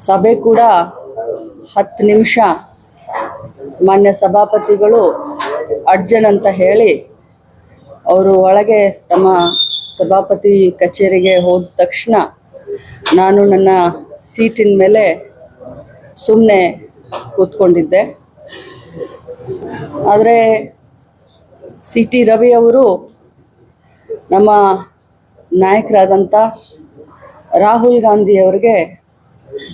ಸಭೆ ಕೂಡ ಹತ್ತು ನಿಮಿಷ. ಮಾನ್ಯ ಸಭಾಪತಿಗಳು ಅರ್ಜನ್ ಅಂತ ಹೇಳಿ ಅವರು ಒಳಗೆ ತಮ್ಮ ಸಭಾಪತಿ ಕಚೇರಿಗೆ ಹೋದ ತಕ್ಷಣ ನಾನು ನನ್ನ ಸೀಟಿನ ಮೇಲೆ ಸುಮ್ಮನೆ ಕೂತ್ಕೊಂಡಿದ್ದೆ. ಆದರೆ ಸಿ ಟಿ ರವಿ ಅವರು ನಮ್ಮ ನಾಯಕರಾದಂಥ ರಾಹುಲ್ ಗಾಂಧಿ ಅವರಿಗೆ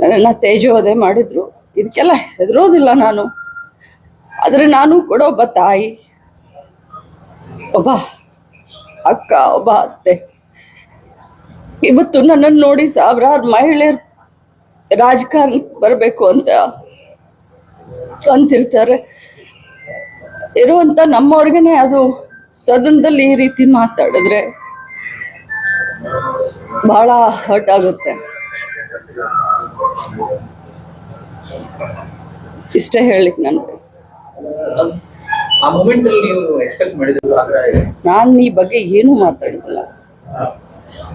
ನನ್ನನ್ನು ತೇಜೋವಧೆ ಮಾಡಿದ್ರು. ಇದಕ್ಕೆಲ್ಲ ಹೆದರೋದಿಲ್ಲ ನಾನು. ಆದರೆ ನಾನು ಕೂಡ ಒಬ್ಬ ತಾಯಿ, ಒಬ್ಬ ಅಕ್ಕ, ಒಬ್ಬ ಅತ್ತೆ. ಇವತ್ತು ನನ್ನನ್ನು ನೋಡಿ ಸಾವಿರಾರು ಮಹಿಳೆಯರು ರಾಜಕಾರಣ ಬರಬೇಕು ಅಂತ ಅಂತಿರ್ತಾರೆ. ಇರುವಂತ ನಮ್ಮವ್ರಿಗೇನೆ ಅದು ಸದನದಲ್ಲಿ ಈ ರೀತಿ ಮಾತಾಡಿದ್ರೆ ಬಹಳ ಹರ್ಟ್ ಆಗುತ್ತೆ. ಇಷ್ಟೇ ಹೇಳಿಕ್ ನಾನು ನಾನು ಈ ಬಗ್ಗೆ ಏನೂ ಮಾತಾಡಿಲ್ಲ.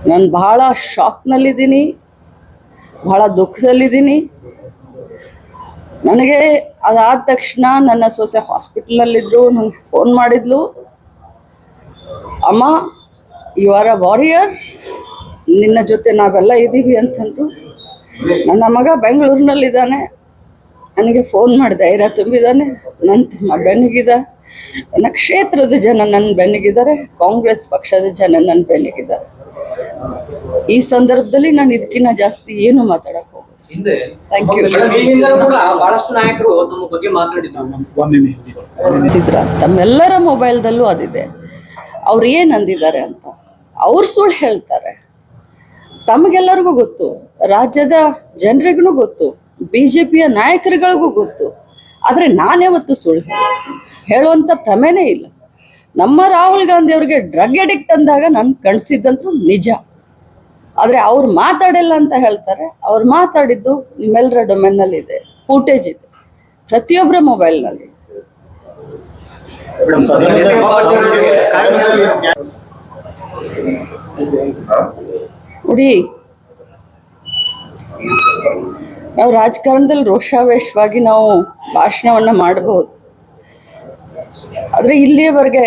ನಾನು ಬಹಳ ಶಾಕ್ನಲ್ಲಿದ್ದೀನಿ ಬಹಳ ದುಃಖದಲ್ಲಿದ್ದೀನಿ. ನನಗೆ ಅದಾದ ತಕ್ಷಣ ನನ್ನ ಸೊಸೆ ಹಾಸ್ಪಿಟಲಲ್ಲಿದ್ದರು ನನಗೆ ಫೋನ್ ಮಾಡಿದ್ಲು. ಅಮ್ಮ ಯು ಆರ್ ಅ ವಾರಿಯರ್ ನಿನ್ನ ಜೊತೆ ನಾವೆಲ್ಲ ಇದ್ದೀವಿ ಅಂತಂದ್ರು. ನನ್ನ ಮಗ ಬೆಂಗಳೂರಿನಲ್ಲಿದ್ದಾನೆ. ನನಗೆ ಫೋನ್ ಮಾಡಿ ಧೈರ್ಯ ತುಂಬಿದ್ದಾನೆ ನನ್ನ ತಮ್ಮ ಬೆನ್ನಿಗಿದ. ನನ್ನ ಕ್ಷೇತ್ರದ ಜನ ನನ್ನ ಬೆನ್ನಿಗಿದ್ದಾರೆ ಕಾಂಗ್ರೆಸ್ ಪಕ್ಷದ ಜನ ನನ್ನ ಬೆನ್ನಿಗಿದ್ದಾರೆ. ಈ ಸಂದರ್ಭದಲ್ಲಿ ನಾನು ಇದಕ್ಕಿಂತ ಜಾಸ್ತಿ ಏನು ಮಾತಾಡಕ್ ಹೋಗಲ್ಲ. ಹಿಂದೆ Thank you. ನಿಮ್ಮಿಂದಲೂ ಕೂಡ ಬಹಳಷ್ಟು ನಾಯಕರು ತಮ್ಮ ಬಗ್ಗೆ ಮಾತನಾಡಿದ್ರು ಸಿದ್ರ ತಮ್ಮೆಲ್ಲರ ಮೊಬೈಲ್ದಲ್ಲೂ ಅದಿದೆ. ಅವ್ರು ಏನ್ ಅಂದಿದ್ದಾರೆ ಅಂತ. ಅವ್ರು ಸುಳ್ಳು ಹೇಳ್ತಾರೆ. ತಮಗೆಲ್ಲರಿಗೂ ಗೊತ್ತು ರಾಜ್ಯದ ಜನರಿಗೂ ಗೊತ್ತು ಬಿ ಜೆ ಪಿಯ ನಾಯಕರುಗಳಿಗೂ ಗೊತ್ತು ಆದರೆ ನಾನ್ಯಾವತ್ತು ಸುಳ್ಳು ಹೇಳ ಹೇಳುವಂಥ ಪ್ರಮೇನೇ ಇಲ್ಲ ನಮ್ಮ ರಾಹುಲ್ ಗಾಂಧಿ ಅವ್ರಿಗೆ ಡ್ರಗ್ ಅಡಿಕ್ಟ್ ಅಂದಾಗ ನಾನು ಕಣಿಸಿದ್ದಂತೂ ನಿಜ ಆದರೆ ಅವ್ರು ಮಾತಾಡಿಲ್ಲ ಅಂತ ಹೇಳ್ತಾರೆ ಅವ್ರು ಮಾತಾಡಿದ್ದು ನಿಮ್ಮೆಲ್ಲರ ಡೊಮೆನ್ನಲ್ಲಿ ಇದೆ ಫೂಟೇಜ್ ಇದೆ ಪ್ರತಿಯೊಬ್ಬರ ಮೊಬೈಲ್ನಲ್ಲಿ ನೋಡಿ ನಾವು ರಾಜಕಾರಣದಲ್ಲಿ ರೋಷಾವೇಶವಾಗಿ ನಾವು ಭಾಷಣವನ್ನ ಮಾಡಬಹುದು ಆದರೆ ಇಲ್ಲಿಯವರೆಗೆ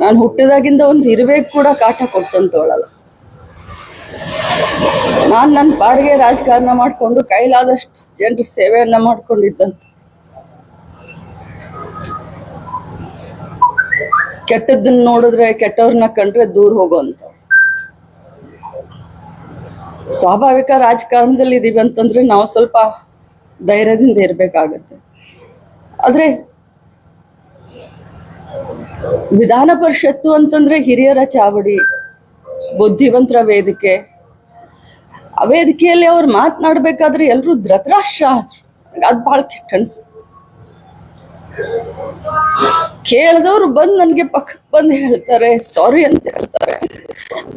ನಾನು ಹುಟ್ಟಿದಾಗಿಂದ ಒಂದು ಇರುವೆ ಕೂಡ ಕಾಟ ಕೊಟ್ಟಂತವಳಲ್ಲ. ನಾನು ನನ್ನ ಪಾಡಿಗೆ ರಾಜಕಾರಣ ಮಾಡಿಕೊಂಡು ಕೈಲಾದಷ್ಟು ಜನರ ಸೇವೆಯನ್ನು ಮಾಡ್ಕೊಂಡಿದ್ದಂತ. ಕೆಟ್ಟದ್ದನ್ನ ನೋಡಿದ್ರೆ ಕೆಟ್ಟವ್ರನ್ನ ಕಂಡ್ರೆ ದೂರ ಹೋಗೋಂತ ಸ್ವಾಭಾವಿಕ ರಾಜಕಾರಣದಲ್ಲಿ ಇದ್ದೀವಿ ಅಂತಂದ್ರೆ ನಾವು ಸ್ವಲ್ಪ ಧೈರ್ಯದಿಂದ ಇರಬೇಕಾಗತ್ತೆ. ಆದರೆ ವಿಧಾನ ಪರಿಷತ್ತು ಅಂತಂದ್ರೆ ಹಿರಿಯರ ಚಾವಡಿ, ಬುದ್ಧಿವಂತರ ವೇದಿಕೆ. ಆ ವೇದಿಕೆಯಲ್ಲಿ ಅವ್ರು ಮಾತನಾಡ್ಬೇಕಾದ್ರೆ ಎಲ್ಲರೂ ಧೃತರಾಷ್ಟ್ರ. ಅದು ಬಹಳ ಕೆಟ್ಟ ಅನ್ಸುತ್ತೆ. ಕೇಳಿದವ್ರು ಬಂದು ನನಗೆ ಪಕ್ಕಕ್ಕೆ ಬಂದು ಹೇಳ್ತಾರೆ ಸಾರಿ ಅಂತ ಹೇಳ್ತಾರೆ.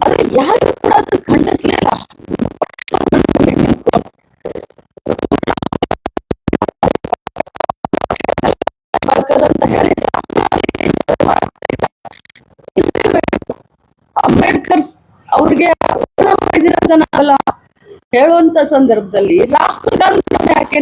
ಆದ್ರೆ ಯಾರು ಕೂಡ ಅದನ್ನ ಖಂಡಿಸ್ಲಿಲ್ಲ ಅಂಬೇಡ್ಕರ್ ಅವ್ರಿಗೆ ಅವಮಾನ ಮಾಡಿದಿರ ಅಂತ ನಾವೆಲ್ಲ ಹೇಳುವಂತ ಸಂದರ್ಭದಲ್ಲಿ ರಾಹುಲ್ ಗಾಂಧಿ ಯಾಕೆ